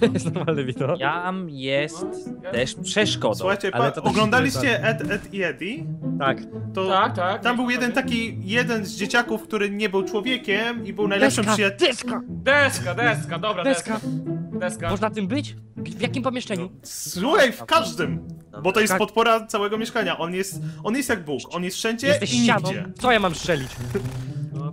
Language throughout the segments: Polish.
jest normalny widok. Jam jest No, też przeszkodą. Słuchajcie, ale pa, to oglądaliście Ed, Ed i Eddie? Tak. To Tak, tak. tam był jeden taki, jeden z dzieciaków, który nie był człowiekiem i był najlepszym Deska, przyjacielem. deska! Deska, deska, dobra, deska. Deska! Deska. Można tym być? W jakim pomieszczeniu? Słuchaj, w każdym! Bo to jest Tak. podpora całego mieszkania. On jest, on jest jak Bóg. On jest wszędzie Jesteś i ścianą. nigdzie. Co ja mam strzelić?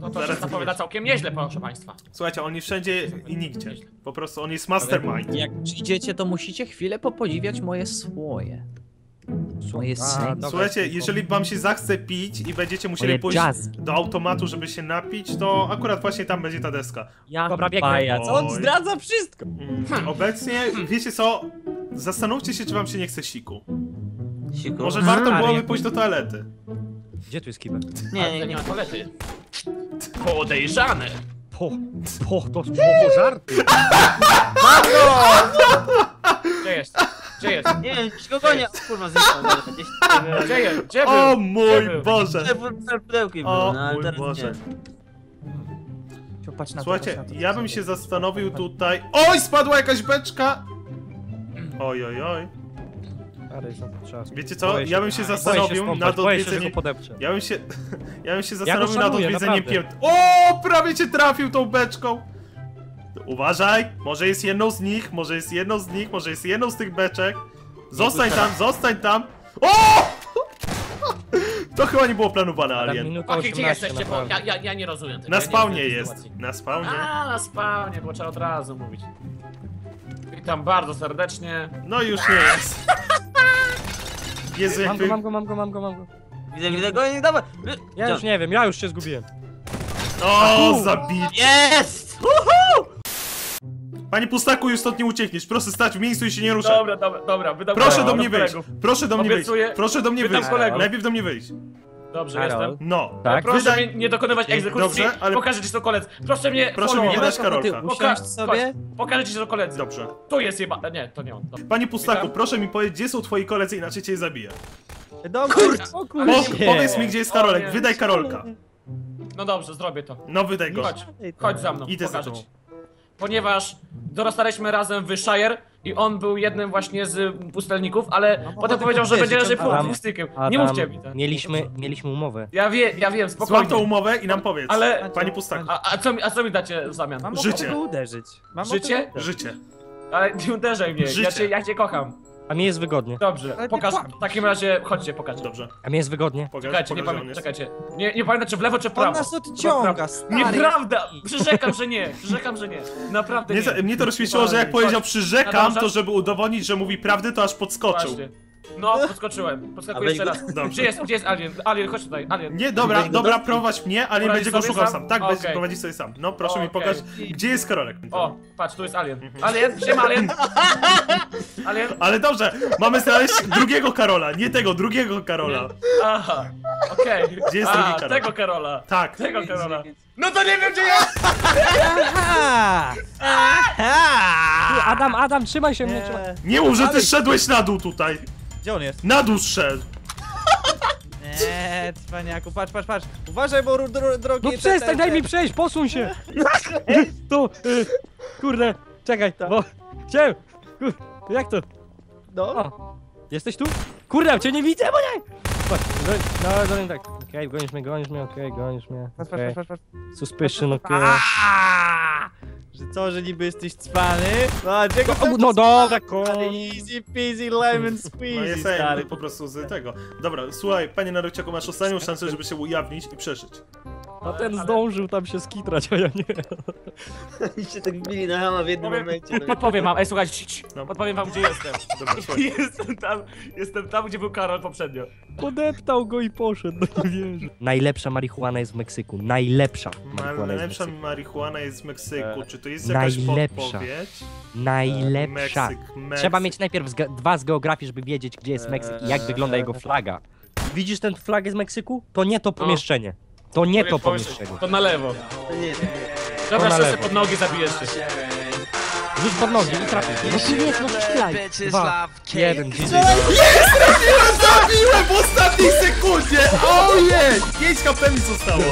No to, się Zaraz zapowiada całkiem nieźle, proszę państwa. Słuchajcie, on jest wszędzie i nigdzie. Po prostu on jest mastermind. Jak przyjdziecie, to musicie chwilę popodziwiać moje słoje. Moje A, dobra. Słuchajcie, jeżeli wam się zachce pić i będziecie musieli Moje pójść jazzki. do automatu, żeby się napić, to akurat właśnie tam będzie ta deska. Ja Dobra, biegnę. pajac, on Oj. zdradza wszystko. Mm, Obecnie, wiecie co? Zastanówcie się, czy wam się nie chce siku. Siku. Może warto Maria. byłoby pójść do toalety. Gdzie tu jest kibel? Nie, nie nie. ma toalety. Podejrzane. Po, po, to słowo żarty. Gdzie jest? Gdzie jest? Nie wiem, gdzieś go gonię. O, Kurwa, zniknął. Gdzieś Gdzie jest? Gdzie O był? mój był? Boże! Te pudełki były, O no ale mój teraz Boże. nie. Patrz na to, Słuchajcie, patrz na to, ja bym się zastanowił tutaj... Oj, spadła jakaś beczka! Oj, oj, oj. Ale jest czas. Wiecie co? Boję Ja bym się zastanowił nad odwiedzeniem... Ja bym się... Ja bym się zastanowił nad szanuję, odwiedzeniem pięt... O, prawie cię trafił tą beczką! Uważaj, może jest jedną z nich, może jest jedną z nich, może jest jedną z tych beczek. Zostań tam, zostań tam! O! To chyba nie było planowane, Ale Alien. Chłopaki, gdzie 18 jesteście? Bo ja, ja, ja nie rozumiem tego. Na ja nie spawnie tej jest, sytuacji. na spawnie. A, na spawnie, bo trzeba od razu mówić. Witam bardzo serdecznie. No już nie jest. Jezu, Mam go, mam go, mam go, mam go, mam go. Widzę, widzę go i dawaj. Ja już nie wiem, ja już się zgubiłem. O, zabić! Jest! Panie Pustaku, już stąd nie uciekniesz. Proszę stać w miejscu i się nie ruszać. Dobra, dobra, dobra. Wydam Proszę kolegów, do mnie wyjść. kolegów. Proszę do mnie wyjść. Obiecuję. Proszę do mnie Pytam wyjść. kolegów. Najpierw do mnie wyjść. Dobrze, Karol. jestem. No. Tak? Proszę Wydaj- mnie nie dokonywać egzekucji. Dobrze, ale- Pokażę ci to kolec. Proszę mnie Proszę mi nie dać Karolka. usiąść sobie? Chodź, Pokażę ci to koledzy. Dobrze. Tu jest jeba... Nie, to nie on. Dobra. Panie Pustaku, Witam. proszę mi powiedzieć, gdzie są twoi koledzy, inaczej cię zabiję. Dobra, o Po, kurde. powiedz mi, gdzie jest Karolek. Wydaj Karolka. No dobrze, zrobię to. No, wydaj go. Chodź, chodź za mną, Idę za pokażę tobą. ci. Ponieważ dorastaliśmy razem w Shire i on był jednym właśnie z pustelników, ale No, potem ty powiedział, że będzie raczej Adam, pustykiem. Adam, Nie mówcie mi tak. Mieliśmy, mieliśmy umowę. Ja wiem, ja wiem, Złap spokojnie. tą umowę i nam powiedz. Ale- Panie Pustaku. A, a, co mi, a co mi dacie w zamian? Mam Życie. ochotę go uderzyć. Mam Życie? ochotę Życie. Ale nie uderzaj mnie, ja Życie. cię, ja cię kocham. A mi jest wygodnie. Dobrze, Ale ty pokaż, w takim razie, chodźcie, pokażcie. Dobrze. A mi jest wygodnie. Pokaż, Czekajcie, nie pokaż, on pamiętam, jest. czekajcie. Nie, nie pamiętam, czy w lewo, czy w On prawo. nas odciąga, stary. Nieprawda! Przyrzekam, że nie, przyrzekam, że nie. Naprawdę Mnie, nie. za- mnie to rozśmieszyło, że jak powiedział przyrzekam, to żeby udowodnić, że mówi prawdę, to aż podskoczył. Właśnie. No, podskoczyłem. Podskakuję jeszcze raz. Dobrze. Gdzie jest, gdzie jest Alien? Alien, chodź tutaj, Alien. Nie, dobra, dobra, do- prowadź mnie, ale nie Poradzisz będzie go sobie szukał sam? sam. Tak, Okej. będzie prowadzić sobie sam. No, proszę mi Okej. pokaż, gdzie jest Karolek. O, patrz, tu jest Alien. Alien, siema Alien. Alien. Ale dobrze, mamy znaleźć drugiego Karola, nie tego, drugiego Karola. Aha, okej. Gdzie jest A, drugi Karol? tego Karola. Tak. Tego Karola. No to nie wiem, gdzie jest! Aha! Aha! Ty, Adam, Adam, trzymaj się mnie, trzymaj. Nie mów, że ty szedłeś na dół tutaj. Gdzie on jest? Na dół szedł. Nie, cwaniaku, patrz, patrz, patrz. Uważaj, bo dro, drogi... No przestań, daj mi przejść, posuń się! Tu, y, kurde, czekaj, bo... Chciałem, kur, jak to? No. O, jesteś tu? Kurde, cię nie widzę, bo nie! Patrz, no, no, no, tak, okej, gonisz mnie, gonisz mnie, okej, gonisz mnie, Patrz, okej. patrz, patrz, patrz. Suspicion, okej. Aaaa! Co, że niby jesteś cwany? No, czego No, no dobra. Ale easy peasy lemon No squeezy, jest stary. po prostu z tego. Dobra, słuchaj, panie Naruciaku, masz ostatnią szansę, żeby się ujawnić i przeżyć. A ten zdążył tam się skitrać, a ja nie. I się tak wbili na hama w jednym Powiem- momencie. No. Podpowiem wam, ej słuchajcie, ci, ci. No. podpowiem wam, gdzie jestem. Dobra, słuchaj. Jestem tam, jestem tam, gdzie był Karol poprzednio. Podeptał go i poszedł, no nie wierzę. Najlepsza marihuana jest w Meksyku, najlepsza Ma- marihuana jest w Najlepsza Meksyku. marihuana jest z Meksyku. Czy to jest jakaś Najlepsza. podpowiedź? Najlepsza. Meksyk, Meksyk. Trzeba mieć najpierw z ge- dwa z geografii, żeby wiedzieć, gdzie jest Meksyk i jak wygląda jego flaga. Widzisz ten flagę z Meksyku? To nie to pomieszczenie. To nie to pomieszczenie. To na lewo. Dobra, na lewo. pod nogi zabijesz się. Rzuć pod nogi i trafisz. No tu jest, no strzelaj. Dwa, jeden, GG. Zabiłem w ostatniej sekundzie! Ojej! 5 HP mi zostało!